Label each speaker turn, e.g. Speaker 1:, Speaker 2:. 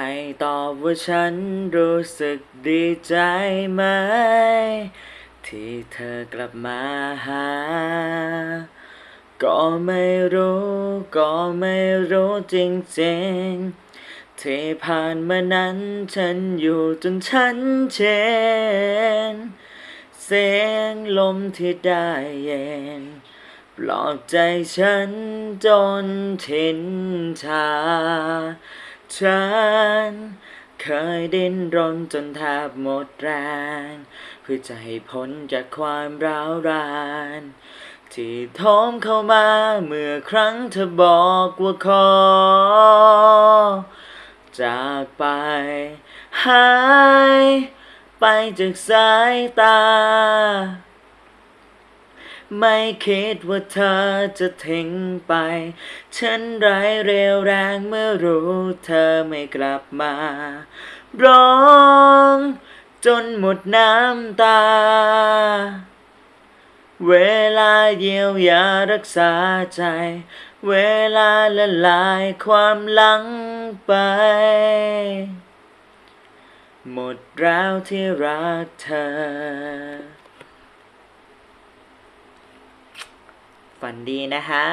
Speaker 1: ให้ตอบว่าฉันรู้สึกดีใจไหม ที่เธอกลับมาหา ก็ไม่รู้ ก็ไม่รู้จริงๆ ที่ผ่านมานั้นฉันอยู่จนฉันเชนเสียงลมที่ได้เย็นปลอบใจฉันจนชินชา ฉันเคยดิ้นรนจนแทบหมดแรง เพื่อจะให้พ้นจากความร้าวราน ที่โทมเข้ามาเมื่อครั้งเธอบอกว่าขอ จากไป หาย ไปจากสายตา ไม่คิดว่าเธอจะทิ้งไป ฉันไรเร็วแรงเมื่อรู้เธอไม่กลับมา ร้องจนหมดน้ำตา เวลาเยียวยารักษาใจ เวลาละลายความหลังไป หมดแล้วที่รักเธอ ฝันดีนะฮะ